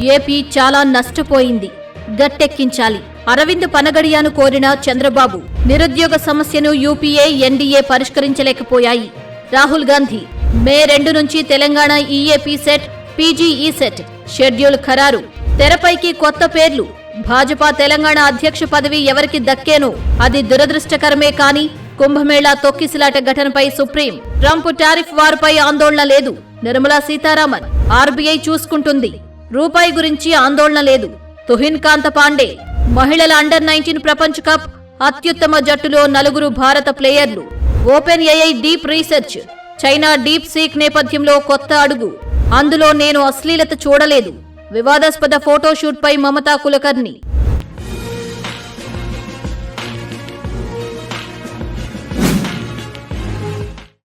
AP చాలా నష్టపోయింది. గట్టెక్కించాలి. అరవింద్ పనగడియాను కోరిన చంద్రబాబు. నిరుద్యోగ సమస్యను యూపీఏ ఎన్డీఏ పరిష్కరించలేకపోయాయి. రాహుల్ గాంధీ. మే రెండు నుంచి Telangana EAP CET PGE CET. Schedule ఖరారు. తెరపైకి కొత్త పేర్లు. భాజపా తెలంగాణ అధ్యక్ష పదవి ఎవరికి దక్కేనో అది దురదృష్టకరమే కాని కుంభమేళా తొక్కిసిలాట ఘటనపై సుప్రీం. ట్రంప్ టారిఫ్ వారిపై ఆందోళన లేదు. నిర్మలా సీతారామన్. ఆర్బీఐ చూసుకుంటుంది. రూపాయి గురించి ఆందోళన లేదు. తుహిన్ కాంత పాండే మహిళల అండర్ నైన్టీన్ ప్రపంచ కప్ అత్యుత్తమ జట్టులో నలుగురు భారత ప్లేయర్లు. Open AI deep research China Deep Seek నేపథ్యంలో కొత్త అడుగు. అందులో నేను అశ్లీలత చూడలేదు. వివాదాస్పద ఫోటోషూట్పై మమతా కులకర్ణి